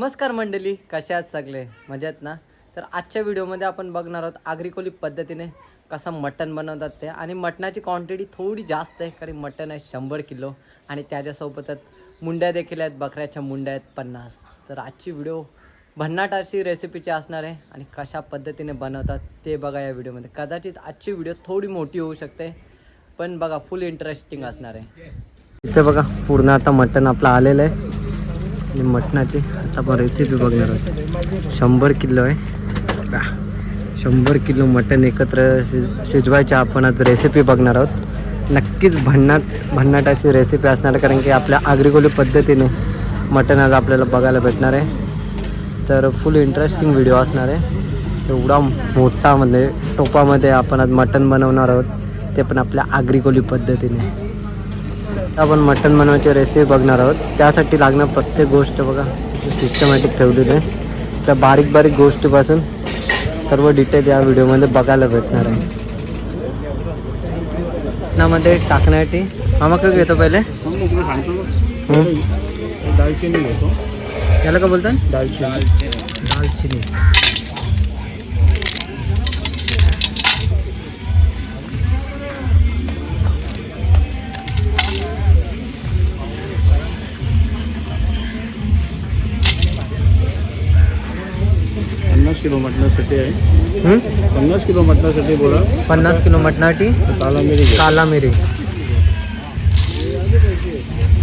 नमस्कार मंडळी कशा आहेत सगळे? मजेत ना? तर आजच्या व्हिडिओमध्ये आपण बघणार आहोत आग्रिकोली पद्धतीने कसं मटण बनवतात ते. आणि मटणाची क्वांटिटी थोडी जास्त आहे कारण मटण आहे शंभर किलो. आणि त्याच्यासोबतच मुंड्या देखील आहेत बकऱ्याच्या मुंड्या आहेत पन्नास. तर आजची व्हिडिओ भन्नाट अशी रेसिपीची असणार आहे. आणि कशा पद्धतीने बनवतात ते बघा या व्हिडिओमध्ये. कदाचित आजची व्हिडिओ थोडी मोठी होऊ शकते पण बघा फुल इंटरेस्टिंग असणार आहे. इथे बघा पूर्ण आता मटण आपलं आलेलं आहे. आणि मटणाचे आता आपण रेसिपी बघणार आहोत शंभर किलो आहे. शंभर किलो मटण एकत्र शिज शिजवायच्या आपण आज रेसिपी बघणार आहोत. नक्कीच भन्नाट भन्नाटाची रेसिपी असणार आहे कारण की आपल्या आग्रिकोली पद्धतीने मटण आज आपल्याला बघायला भेटणार आहे. तर फुल इंटरेस्टिंग व्हिडिओ असणार आहे. एवढा मोठा म्हणजे टोपामध्ये आपण आज मटण बनवणार आहोत. ते पण आपल्या आग्रिकोली पद्धतीने. आपण मटण बनवायची रेसिपी बघणार आहोत. त्यासाठी लागणार प्रत्येक गोष्ट बघा. सिस्टमॅटिक ठेवलेली आहे. त्या बारीक बारीक गोष्टीपासून सर्व डिटेल या व्हिडिओमध्ये बघायला भेटणार आहे. त्यामध्ये टाकण्यासाठी काय घेतो पहिले? दालचिनी घेतो. याला का बोलतात? दालचिनी. दालचिनी. पन्नास किलो मटणासाठी आहे हं? पन्नास किलो मटणासाठी बोला। पन्नास किलो मटणासाठी काला मिरी घ्या. काला मिरी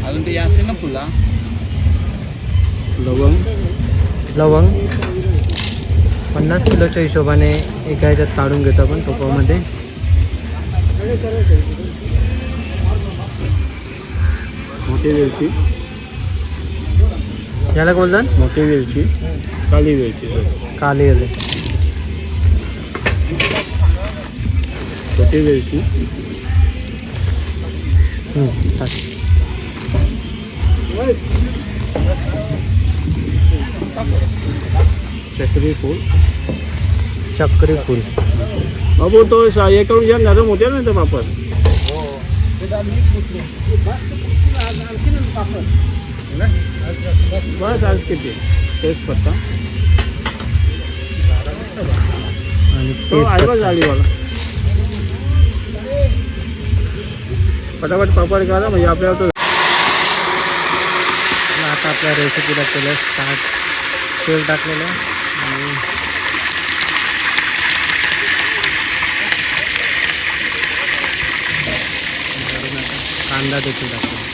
अजून ते असते ना फुला। लवंग। लवंग। पन्नास किलोच्या हिशोबाने एका ह्याच्यात काढून घेतो आपण टोपामध्ये. मोठी वेलची याला का बोलतात? मोठी वेलची काली वेलची काली छोटी वेलची चक्री फूल। चक्री फुल। बाबू तो सा- हे करून घ्या नरम होते ना ते पापड। बस आज किती तेच पत्ता। आणि पटापट पापड करा म्हणजे आपल्याला तो आता आपल्या रेसिपीला केलं स्टार्ट तेल टाकलेलं. आणि कांदा देखील टाकतो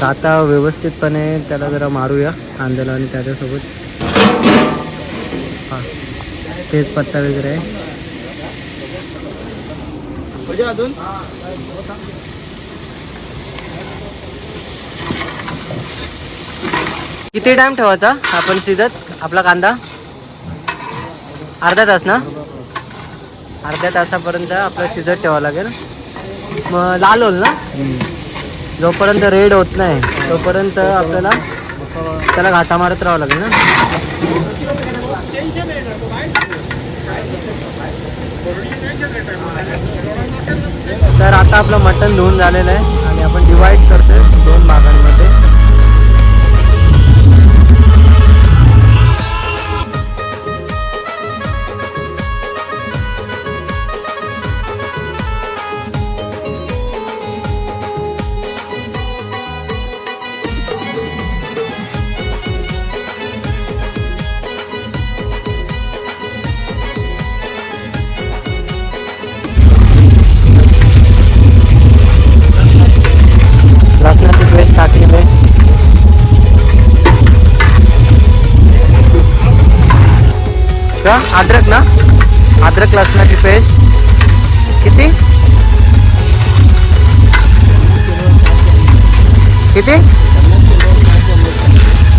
तर आता व्यवस्थितपणे त्याला जरा मारूया कांद्याला आणि त्याच्यासोबत. हां तेजपत्ता वगैरे आहे. अजून. किती टाइम ठेवायचा आपण शिजत आपला कांदा? अर्धा तास ना? अर्ध्या तासापर्यंत आपलं शिजत ठेवावं लागेल. मग लाल होल ना? जोपर्यंत रेड होत नाही तोपर्यंत आपल्याला त्याला घाटा मारत राहावं लागेल ना? तर आता आपलं मटण धुवून झालेलं आहे आणि आपण डिवाइड करतोय दोन भागांमध्ये. का अद्रक ना? अद्रक लसणाची पेस्ट. किती? किती?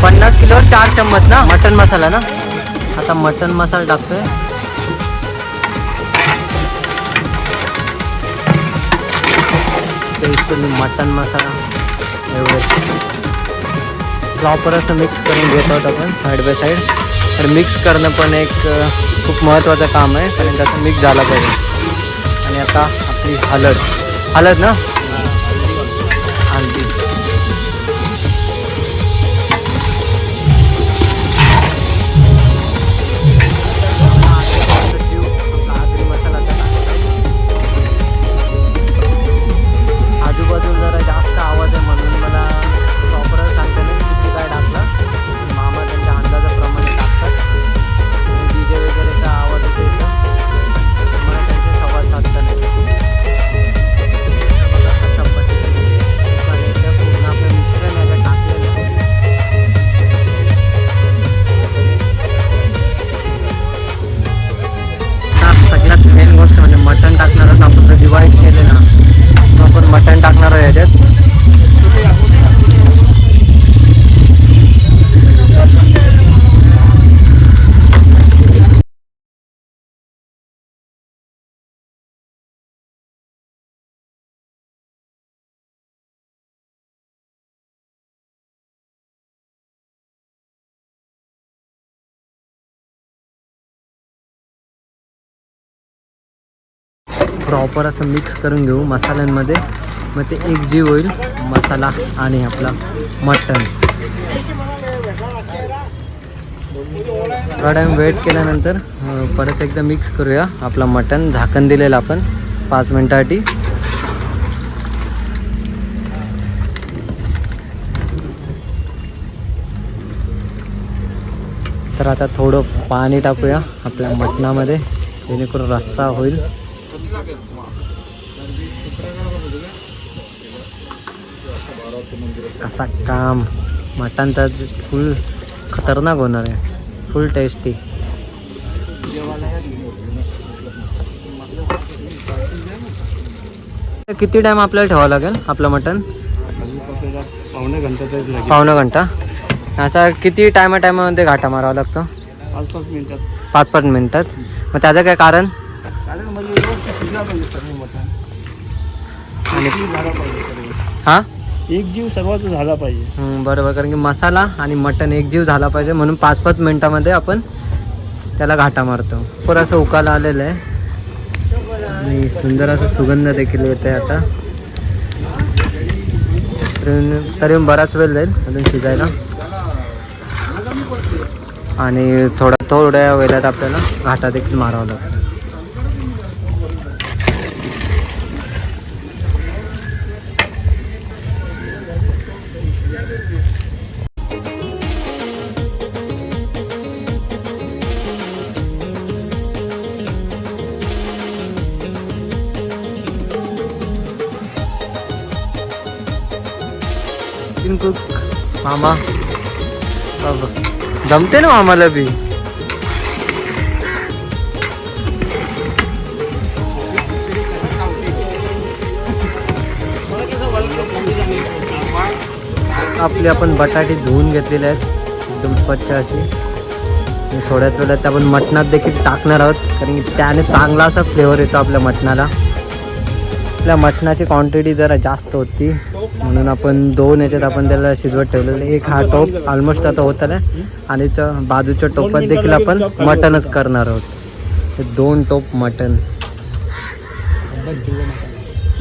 पन्नास किलोवर चार चम्मच ना? मटन मसाला ना? आता मटन मसाला टाकतोय. मटन मसाला. एवढं प्रॉपर असं मिक्स करून घेत आहोत आपण साईड बाय साईड तर मिक्स करणं पण एक खूप महत्त्वाचं काम आहे कारण त्याचं मिक्स झाला पाहिजे. आणि आता आपली हळद हळद ना हळदी. प्रॉपर असं मिक्स करून घेऊ मसाल्यांमध्ये. मग ते एक जीव होईल मसाला आणि आपला मटण. थोडा टाईम वेट केल्यानंतर परत एकदा मिक्स करूया आपला मटण. झाकण दिलेलं आपण पाच मिनटासाठी. तर आता थोडं पाणी टाकूया आपल्या मटणामध्ये जेणेकरून रस्सा होईल. कसा काम. मटण तर फुल खतरनाक होणार आहे. फुल टेस्टी किती टाइम आपल्याला ठेवावं लागेल आपलं मटण? पावणे पावणा घंटा. असा किती टायमा टायमामध्ये घाटा मारावा लागतो? पाच पाच मिनिटात. पाच पाच मिनिटात. मग त्याचं काय कारण? पाहिजे सर्व आणि झाला पाहिजे सर्व. हा? एक जीव सर्वांचा झाला पाहिजे. हम्म, बरोबर कारण की मसाला आणि मटण एकजीव झाला पाहिजे म्हणून पाच पाच मिनिटामध्ये आपण त्याला घाटा मारतो. पर असं उकाला आलेलं आहे. आणि सुंदर असा सुगंध देखील येत आहे आता. तरी- तरी बराच वेळ जाईल अजून शिजायला. आणि थोडा थोड्या वेळात आपल्याला घाटा देखील मारावा लागतो. तीन कुक मामा. बाबा. जमते ना मामाला बी आपले आपण बटाटे धुवून घेतलेले आहेत. एकदम स्वच्छ अशी थोड्याच वेळात आपण मटणात देखील टाकणार आहोत. कारण की त्याने चांगला असा फ्लेवर येतो आपल्या मटणाला. आपल्या मटणाची क्वांटिटी जरा जास्त होती. म्हणून आपण दोन याच्यात आपण त्याला शिजवत ठेवलेलं एक हा टोप ऑलमोस्ट आता होत आला आणि त्या बाजूच्या टोपात देखील आपण मटणच करणार आहोत. ते दोन टोप मटण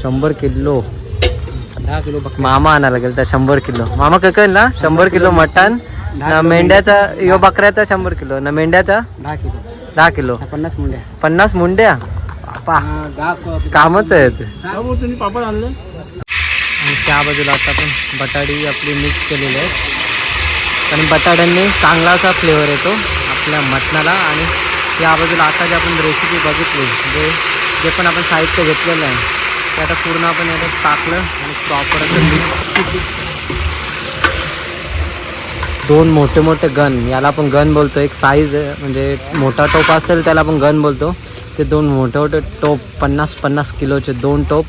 शंभर किलो. दहा किलो मामा आणायला गेलं तर शंभर किलो. मामा ककल ना? शंभर किलो मटण ना मेंढ्याचा यो बकऱ्याचा शंभर किलो. ना मेंढ्याचा? दहा किलो. दहा किलो. पन्नास मुंड्या. पन्नास मुंड्या? कामच आहेत तुम्ही पापड आणले आणि त्या बाजूला आता आपण बटाटी आपली मिक्स केलेली आहे. कारण बटाट्यांनी चांगला असा फ्लेवर येतो आपल्या मटणाला आणि त्या बाजूला आता जे आपण रेसिपी बघितली जे जे पण आपण साहित्य घेतलेलं आहे ते आता पूर्ण आपण याच्यात टाकलं आणि प्रॉपर असं मिक्स दोन मोठे मोठे गन याला आपण गन बोलतो. एक साईज म्हणजे मोठा टोप असेल त्याला आपण गन बोलतो. ते दोन मोठे मोठे टोप पन्नास पन्नास किलोचे दोन टोप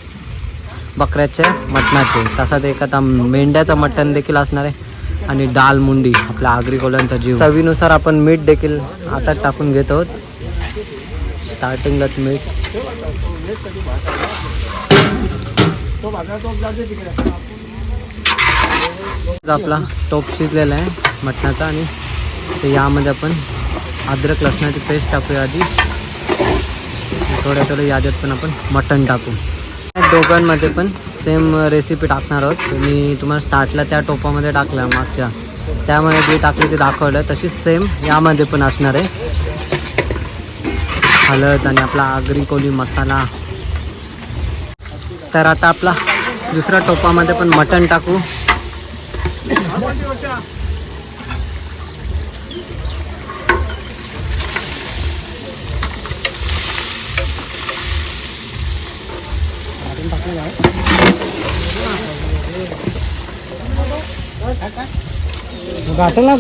बकऱ्याचे मटणाचे. तसाच एक आता मेंढ्याचं मटण देखील असणार आहे. आणि डाल मुंडी आपल्या आगरी कोल्यांचा जीव. चवीनुसार आपण मीठ देखील आता टाकून घेत आहोत. स्टार्टिंगलाच मीठ. आपला टोप शिजलेला आहे मटणाचा. आणि ते यामध्ये आपण अद्रक लसणाची पेस्ट टाकूया आधी. थोड्या थोड्या यादीत पण आपण मटण टाकू. दोघांमध्ये पण सेम रेसिपी टाकणार आहोत. मी तुम्हाला स्टार्टला त्या टोपामध्ये टाकलं मागच्या. त्यामध्ये जे टाकले ते दाखवलं तशीच सेम यामध्ये पण असणार आहे. हळद आणि आपला आगरी कोली मसाला. तर आता आपला दुसऱ्या टोपामध्ये पण मटण टाकू. गाठला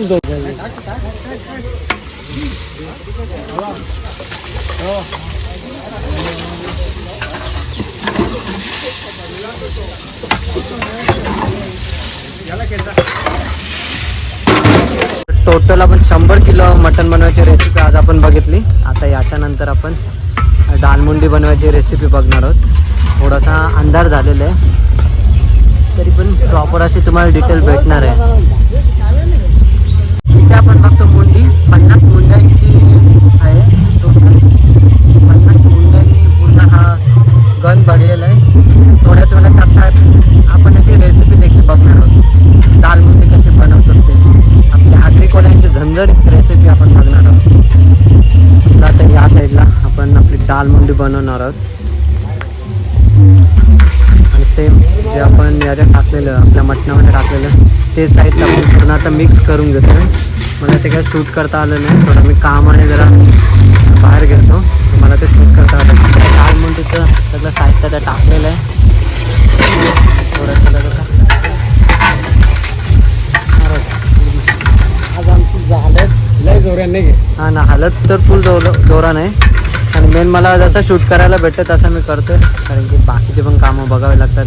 टोटल आपण शंभर किलो मटन बनवायची रेसिपी आज आपण बघितली. आता याच्यानंतर आपण दालमुंडी बनवायची रेसिपी बघणार आहोत. थोडासा अंधार झालेला आहे. तरी पण प्रॉपर अशी तुम्हाला डिटेल भेटणार आहे. इथे आपण बघतो मुंडी. पन्नास मुंड्यांची आहे. टोटल पन्नास मुंड्यांनी पूर्ण हा गन भरलेला आहे. थोड्याच वेळात आता आपण याची रेसिपी देखील बघणार आहोत. दाल मुंडी कशी बनवतात ते. आपली आगरी कोल्यांची झणझणीत रेसिपी आपण बघणार आहोत. आता या साईडला आपण आपली दाल मुंडी बनवणार आहोत. आणि सेम जे आपण याच्यात टाकलेलं आपल्या मटणामध्ये टाकलेलं ते साईडला आपण पूर्ण आता मिक्स करून घेतो मला ते काय शूट करता आलं नाही. थोडं मी कामाने जरा. बाहेर गेलो मला ते शूट करता आलं नाही. दाल मुंडीचं सगळं साहित्य त्या टाकलेलं आहे. थोडं सगळं आज आमची लय घे हा ना हालत तर फुल जोर जोरान आहे. आणि मेन मला जसं शूट करायला भेटतं तसं मी करतोय. कारण की बाकीचे पण कामं बघावे लागतात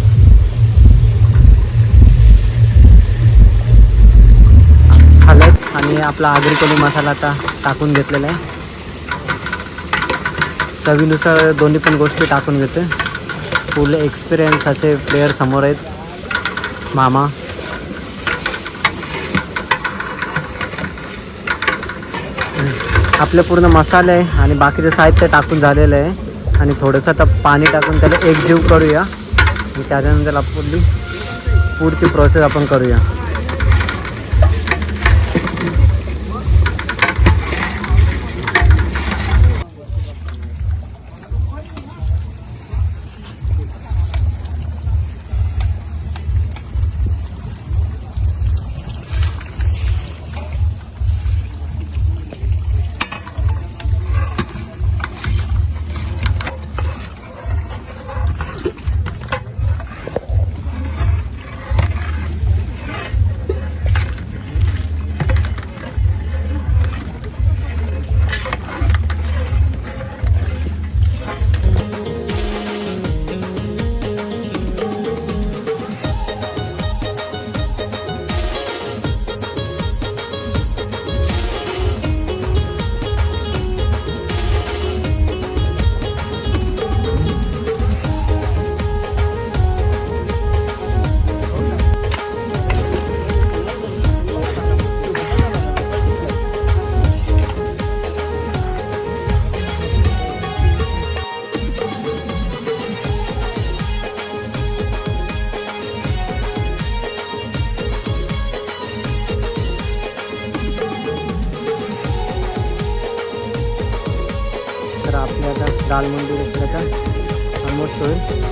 हळद आणि आपला आगरी कोली मसाला आता टाकून घेतलेला आहे. चवीनुसार दोन्ही पण गोष्टी टाकून घेते. फुल एक्सपिरियन्स असे प्लेयर समोर आहेत. मामा. आपले पूर्ण मसाले आहे आणि बाकीचे साहित्य टाकून झालेलं आहे. आणि थोडंसं आता पाणी टाकून त्याला एकजीव करूया. आणि त्याच्यानंतर आपली पुढची प्रोसेस आपण करूया. तर आपल्या आता दाल मंदिर आता ऑलमोस्ट होईल